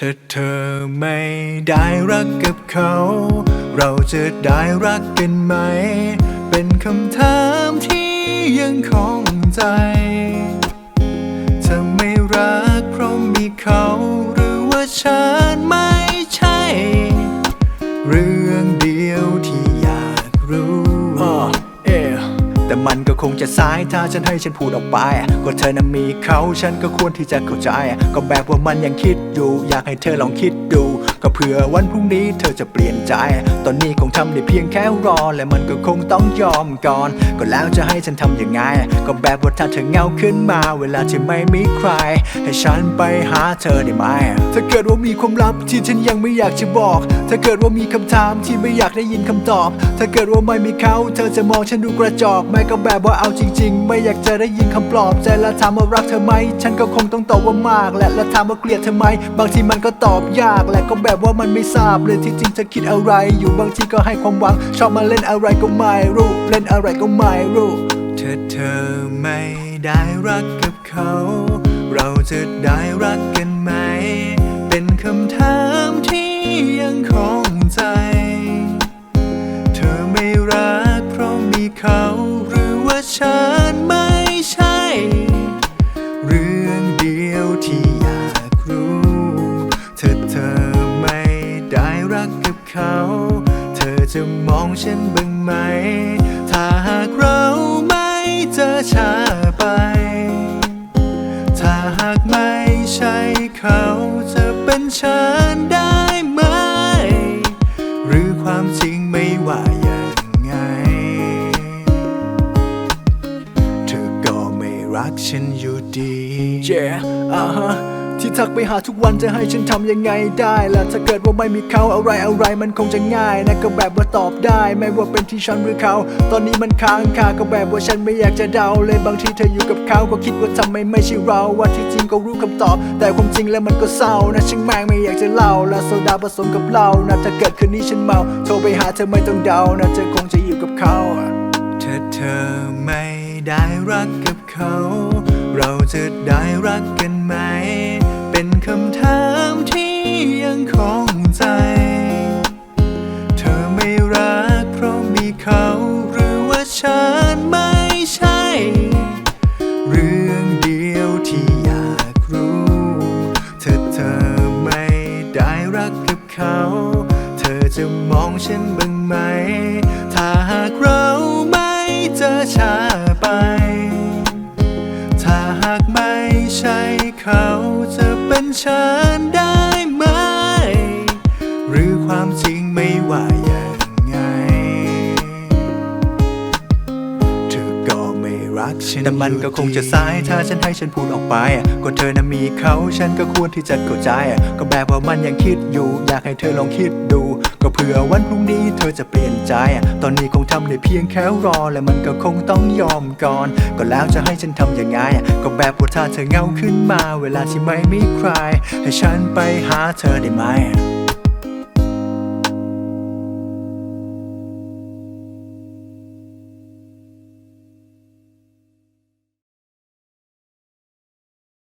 ถ้าเธอไม่ได้รักกับเขา เราจะได้รักกันไหม เป็นคำถามที่ยังคงใจายถ้าฉันให้ฉันพูดออกไป ก็เธอนั้นมีเขาฉันก็ควรที่จะเข้าใจ ก็แบบว่ามันยังคิดอยู่ อยากให้เธอลองคิดดู ก็เผื่อวันพรุ่งนี้เธอจะเปลี่ยนใจ ตอนนี้คงทำได้เพียงแค่รอ และมันก็คงต้องยอมก่อน ก็แล้วจะให้ฉันทำยังไง ก็แบบว่าถ้าเธอเงาขึ้นมา เวลาที่ไม่มีใคร ให้ฉันไปหาเธอได้ไหม ถ้าเกิดว่ามีความลับที่ฉันยังไม่อยากจะบอก ถ้าเกิดว่ามีคำถามที่ไม่อยากได้ยินคำตอบ ถ้าเกิดว่าไม่มีเขา เธอจะมองฉันดูกระจอกไม่ก็แบบว่าเอาจริง ๆ ไม่อยากจะได้ยินคำปลอบใจและถามว่ารักเธอไหม ฉันก็คงต้องตอบว่ามาก และและถามว่าเกลียดเธอไหม บางทีมันก็ตอบยากและก็แบบว่ามันไม่ทราบเลยที่จริงเธอคิดอะไร อยู่บางทีก็ให้ความหวัง ชอบมาเล่นอะไรก็ไม่รู้ เล่นอะไรก็ไม่รู้เธอเธอไม่ได้รักกับเขา เราจะได้รักกันไหมเป็น จะมองฉันบ้างไหม ถ้าหากเราไม่เจอชาไป ถ้าหากไม่ใช่เขาจะเป็นฉันได้ไหม หรือความจริงไม่ว่าอย่างไง เธอก็ไม่รักฉันอยู่ดี Yeah อ่าฮะ ที่ทักไปหาทุกวันจะให้ฉันทำยังไงได้ล่ะถ้าเกิดว่าไม่มีเขาอะไรอะไรมันคงจะง่ายนะก็แบบว่าตอบได้ ไม่ว่าเป็นที่ฉันหรือเขา ตอนนี้มันค้างคาก็แบบว่าฉันไม่อยากจะเดาเลยบางทีเธออยู่กับเขาก็คิดว่าทำไมไม่ใช่เรา ว่าที่จริงก็รู้คำตอบ แต่ความจริงแล้วมันก็เศร้านะช่างแม่งไม่อยากจะเล่าและโซดาผสมกับเหล้านะถ้าเกิดคืนนี้ฉันเมาโทรไปหาเธอไม่ต้องเดานะเธอคงจะอยู่กับเขาถ้าเธอไม่ได้รักกับเขา เราจะได้รักกันไหมเป็น รักกับเขา เธอจะมองฉันบ้างไหม ถ้าหากเราไม่เจอชาไป ถ้าหากไม่ใช่เขาจะเป็นฉัน แต่มันก็คงจะสายถ้าฉันให้ฉันพูดออกไป ก็เธอน่ะมีเขาฉันก็ควรที่จะเข้าใจ ก็แบบว่ามันยังคิดอยู่ อยากให้เธอลองคิดดู ก็เผื่อวันพรุ่งนี้เธอจะเปลี่ยนใจ ตอนนี้คงทำได้เพียงแค่รอ และมันก็คงต้องยอมก่อน ก็แล้วจะให้ฉันทำยังไง ก็แบบว่าถ้าเธอเงาขึ้นมา เวลาที่ไม่มีใคร ให้ฉันไปหาเธอได้ไหม